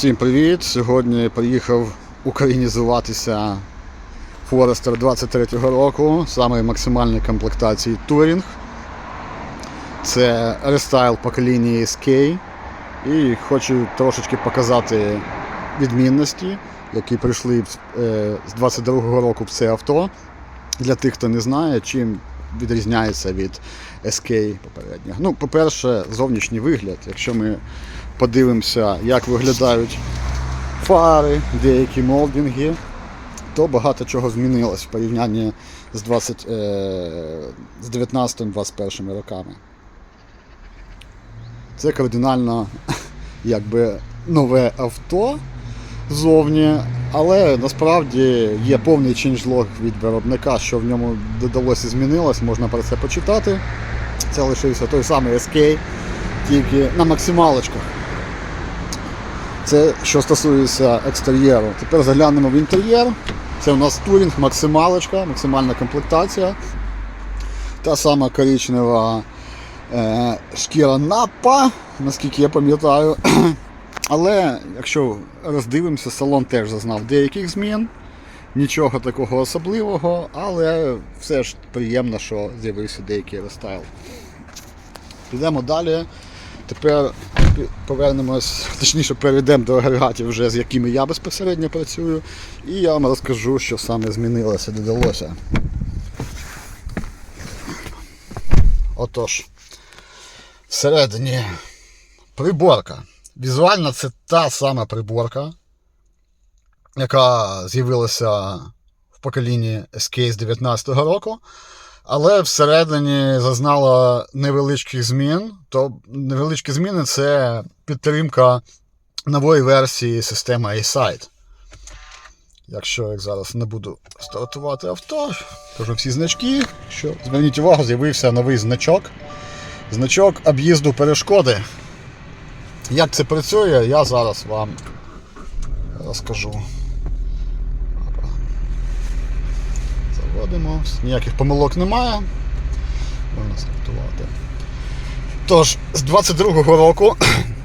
Всім привіт! Сьогодні приїхав українізуватися Forester 23-го року, саме максимальної комплектації Touring. Це рестайл покоління SK. І хочу трошечки показати відмінності, які прийшли е, з 22-го року в це авто. Для тих, хто не знає, чим відрізняється від SK попереднього. Ну, по-перше, зовнішній вигляд. Якщо ми подивимося, як виглядають фари, деякі молдинги, то багато чого змінилось в порівнянні з, 20, е, з 19-21 роками. Це кардинально якби нове авто зовні, але насправді є повний ченджлог від виробника, що в ньому додалося і змінилось, можна про це почитати. Це лишився той самий SK, тільки на максималочках. Це що стосується екстер'єру. Тепер заглянемо в інтер'єр. Це у нас турінг, максималочка, максимальна комплектація. Та сама коричнева е, шкіра напа, наскільки я пам'ятаю. Але якщо роздивимося, салон теж зазнав деяких змін. Нічого такого особливого, але все ж приємно, що з'явився деякий рестайл. Підемо далі. Тепер повернемось, точніше перейдемо до агрегатів, вже з якими я безпосередньо працюю, і я вам розкажу, що саме змінилося, додалося. Отож, всередині приборка. Візуально це та сама приборка, яка з'явилася в поколінні SK з 19-го року. Але всередині зазнала невеличких змін. То невеличкі зміни це підтримка нової версії системи A-Side. Якщо я зараз не буду стартувати авто, кажу всі значки, що зверніть увагу, з'явився новий значок. Значок об'їзду перешкоди. Як це працює, я зараз вам розкажу. Заводимо, ніяких помилок немає. Можна стартувати. Тож, з 22-го року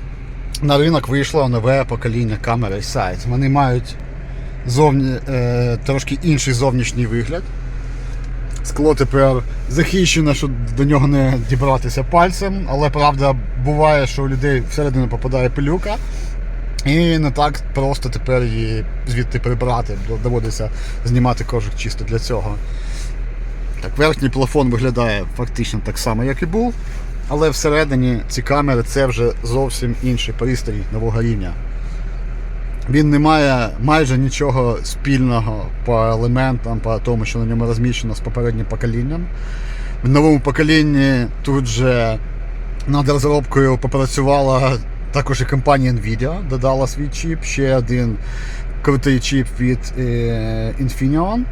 на ринок вийшло нове покоління камер Sight. Вони мають зовні, е, трошки інший зовнішній вигляд. Скло тепер захищено, щоб до нього не дібратися пальцем, але правда буває, що у людей всередину попадає пилюка. І не так просто тепер її звідти прибрати. Доводиться знімати кожух чисто для цього. Так, верхній плафон виглядає фактично так само, як і був. Але всередині ці камери це вже зовсім інший пристрій нового рівня. Він не має майже нічого спільного по елементам, по тому, що на ньому розміщено з попереднім поколінням. В новому поколінні тут же над розробкою попрацювала також і компанія Nvidia, додала свій чіп, ще один крутий чіп від е, Infineon.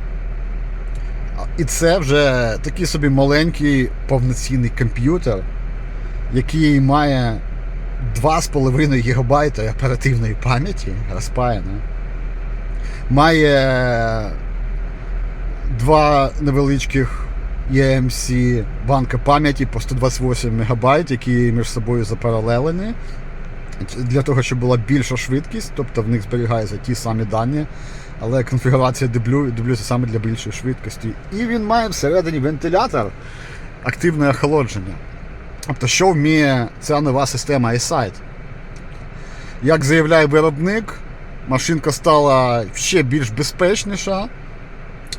І це вже такий собі маленький повноцінний комп'ютер, який має 2,5 ГБ оперативної пам'яті розпаяно. Має два невеличких EMC банка пам'яті по 128 МБ, які між собою запаралелені. Для того, щоб була більша швидкість, тобто в них зберігаються ті самі дані, але конфігурація дублю, дублюється саме для більшої швидкості. І він має всередині вентилятор, активне охолодження. Тобто, що вміє ця нова система iSight? Як заявляє виробник, машинка стала ще більш безпечніша,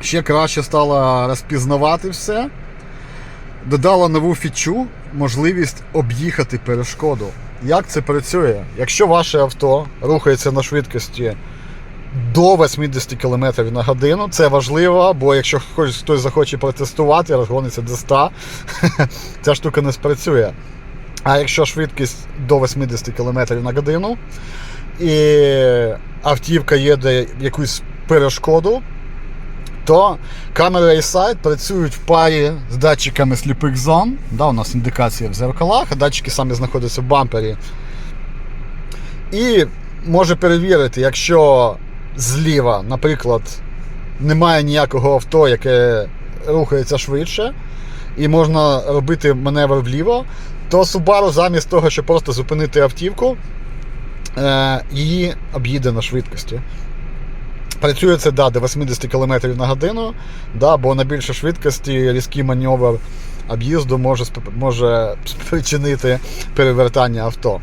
ще краще стала розпізнавати все. Додала нову фічу, можливість об'їхати перешкоду. Як це працює? Якщо ваше авто рухається на швидкості до 80 км на годину, це важливо, бо якщо хтось захоче протестувати, розгониться до 100, ця штука не спрацює. А якщо швидкість до 80 км на годину і автівка їде якусь перешкоду, то камери A-Sight працюють в парі з датчиками сліпих зон. Да, у нас індикація в зеркалах, а датчики самі знаходяться в бампері. І може перевірити, якщо зліва, наприклад, немає ніякого авто, яке рухається швидше, і можна робити маневр вліво, то Subaru замість того, щоб просто зупинити автівку, е, її об'їде на швидкості. Працює це да, до 80 км на годину, да, бо на більшій швидкості різкий маневр об'їзду може, може спричинити перевертання авто.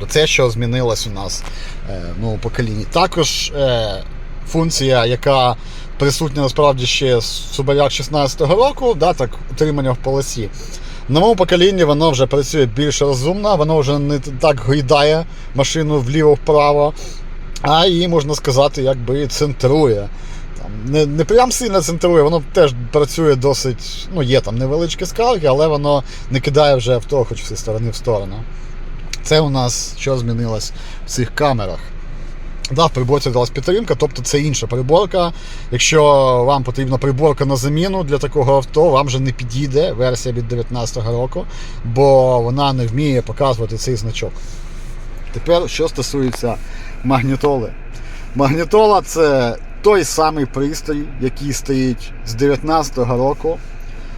То це, що змінилось у нас е, новому поколінні. Також е, функція, яка присутня насправді ще з Subaru 16-го року, да, так, утримання в полосі. В новому поколінні воно вже працює більш розумно, воно вже не так гойдає машину вліво-вправо, а її, можна сказати, якби центрує. Там, не, не прям сильно центрує, воно теж працює досить, ну є там невеличкі скалки, але воно не кидає вже авто, хоч зі сторони в сторону. Це у нас що змінилось в цих камерах. Да, в приборці далась підтримка, тобто це інша приборка. Якщо вам потрібна приборка на заміну для такого авто, вам вже не підійде версія від 2019 року, бо вона не вміє показувати цей значок. Тепер, що стосується магнітоли. Магнітола це той самий пристрій, який стоїть з 2019 року.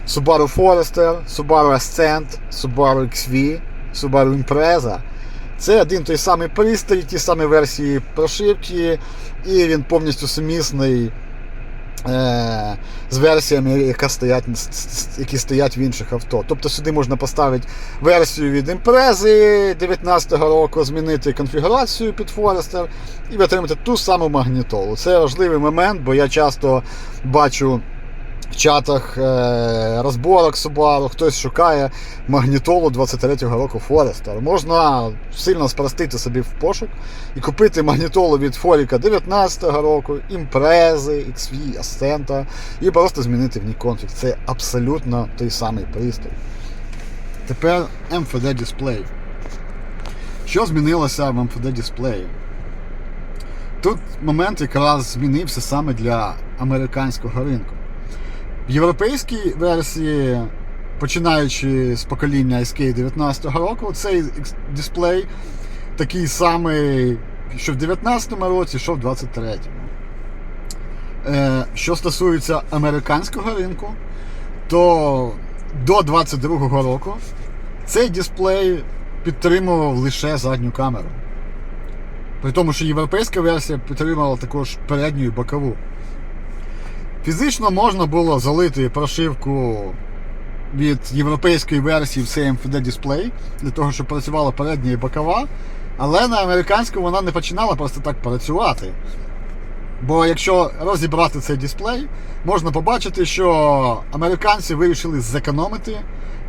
Subaru Forester, Subaru Ascent, Subaru XV, Subaru Impreza. Це один той самий пристрій, ті самі версії прошивки, і він повністю сумісний з версіями, яка стоять, які стоять в інших авто. Тобто сюди можна поставити версію від імпрези 2019 року, змінити конфігурацію під Forester і отримати ту саму магнітолу. Це важливий момент, бо я часто бачу. В чатах е, розборок Subaru, хтось шукає магнітолу 23-го року Forester. Можна сильно спростити собі в пошук і купити магнітолу від Форіка 19-го року, імпрези, XV, Ascent і просто змінити в ній конфіг. Це абсолютно той самий пристрій. Тепер MFD дисплей. Що змінилося в MFD дисплеї? Тут момент якраз змінився саме для американського ринку. Європейській версії, починаючи з покоління SK 19 року, цей дисплей такий самий, що в 19 році, що в 23. Е, що стосується американського ринку, то до 22 року цей дисплей підтримував лише задню камеру. При тому, що європейська версія підтримувала також передню і бокову. Фізично можна було залити прошивку від європейської версії в цей MFD дисплей для того, щоб працювала передня і бокова. Але на американську вона не починала просто так працювати. Бо якщо розібрати цей дисплей, можна побачити, що американці вирішили зекономити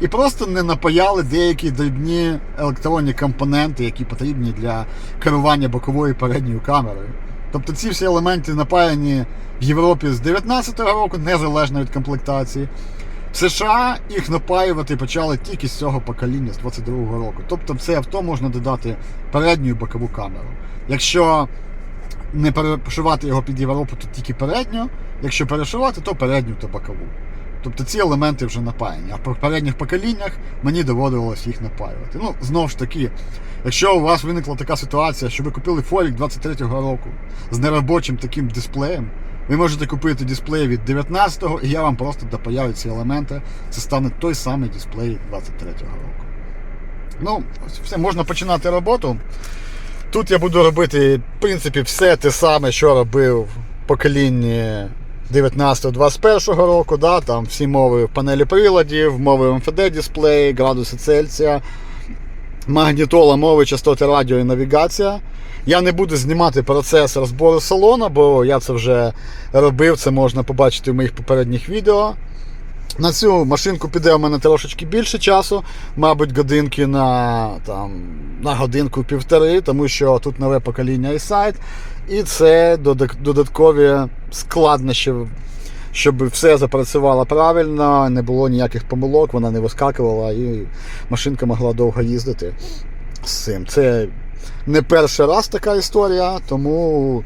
і просто не напаяли деякі дрібні електронні компоненти, які потрібні для керування боковою передньою камерою. Тобто ці всі елементи напаяні в Європі з 19-го року, незалежно від комплектації. В США їх напаювати почали тільки з цього покоління, з 22-го року. Тобто в це авто можна додати передню і бокову камеру. Якщо не перешивати його під Європу, то тільки передню. Якщо перешивати, то передню та бокову. Тобто ці елементи вже напаяні. А в попередніх поколіннях мені доводилось їх напаювати. Ну, знову ж таки, якщо у вас виникла така ситуація, що ви купили Форік 23-го року з неробочим таким дисплеєм, ви можете купити дисплей від 19-го, і я вам просто допаяю ці елементи. Це стане той самий дисплей 23-го року. Ну, все, можна починати роботу. Тут я буду робити, в принципі, все те саме, що робив в поколінні 19-21 року. Да? Там всі мови в панелі приладів, мови MFD дисплей, градуси Цельсія, магнітола, мови, частоти радіо і навігація. Я не буду знімати процес розбору салону, бо я це вже робив, це можна побачити в моїх попередніх відео. На цю машинку піде у мене трошечки більше часу, мабуть, годинки на там, на годинку півтори, тому що тут нове покоління iSight, і це додаткові складнощі, щоб все запрацювало правильно, не було ніяких помилок, вона не вискакувала і машинка могла довго їздити з цим. Це не перший раз така історія, тому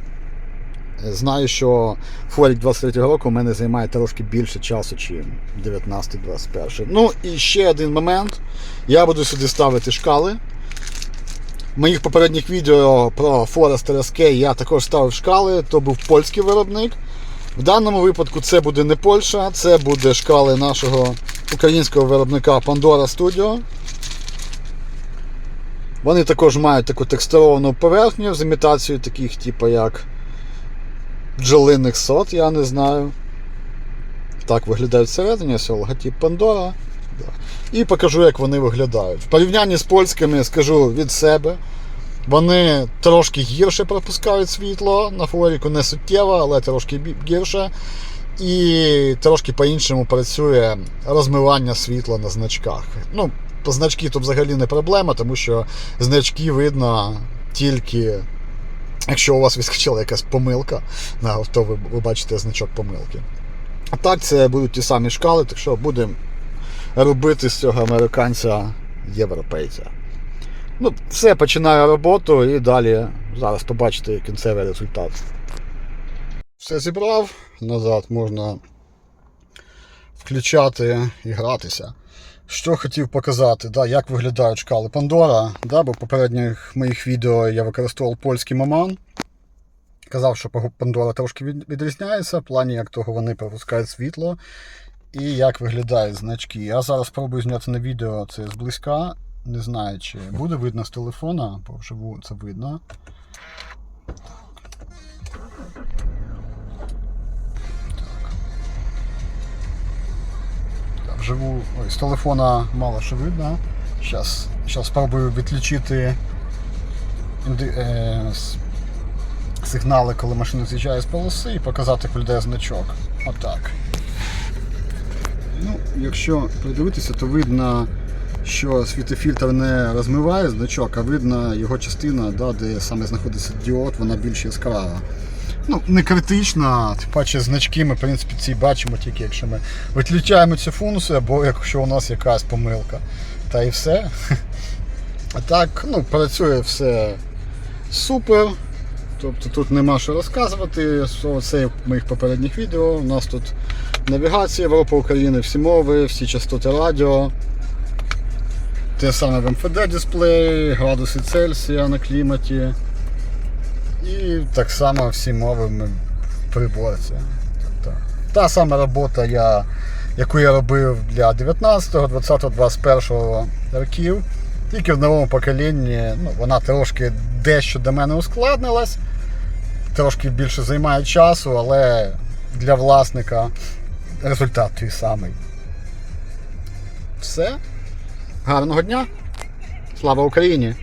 Знаю, що Форік 23 року у мене займає трошки більше часу, ніж 19-21. Ну і ще один момент. Я буду сюди ставити шкали. Моїх попередніх відео про Forester SK я також ставив шкали, то був польський виробник. В даному випадку це буде не Польща, це буде шкали нашого українського виробника Pandora Studio. Вони також мають таку текстуровану поверхню з імітацією таких, типу, як бджолиних сот, я не знаю. Так виглядають всередині, ось логотип Pandora. І покажу, як вони виглядають. В порівнянні з польськими скажу від себе. Вони трошки гірше пропускають світло, на флоріку не суттєво, але трошки гірше. І трошки по-іншому працює розмивання світла на значках. Ну, значки тут взагалі не проблема, тому що значки видно тільки, якщо у вас відскочила якась помилка, то ви, ви бачите значок помилки. А так, це будуть ті самі шкали, так що будемо робити з цього американця європейця. Ну, все, починаю роботу і далі зараз побачите кінцевий результат. Все зібрав, назад можна включати і гратися. Що хотів показати, да, як виглядають шкали Pandora, да, бо в попередніх моїх відео я використовував польський маман. Казав, що Pandora трошки відрізняється в плані, як того вони пропускають світло і як виглядають значки. Я зараз спробую зняти на відео це зблизька. Не знаю, чи буде видно з телефона, бо вживу це видно. Вживу ой, з телефона мало що видно. Зараз, спробую відключити е, сигнали, коли машина з'їжджає з полоси, і показати, як виглядає значок. Отак. Ну, якщо придивитися, то видно, що світофільтр не розмиває значок, а видно його частина, да, де саме знаходиться діод, вона більш яскрава. Ну, не критично, тим паче значки ми, в принципі, ці бачимо тільки, якщо ми виключаємо цю функцію, або якщо у нас якась помилка. Та і все. А так, ну, працює все супер. Тобто тут нема що розказувати. Це в моїх попередніх відео. У нас тут навігація Європа України, всі мови, всі частоти радіо. Те саме в МФД дисплей, градуси Цельсія на кліматі. І так само всі мови приборці. Тобто, та сама робота, я, яку я робив для 19, 20, 21 років. Тільки в новому поколінні ну, вона трошки дещо до мене ускладнилась, трошки більше займає часу, але для власника результат той самий. Все. Гарного дня. Слава Україні!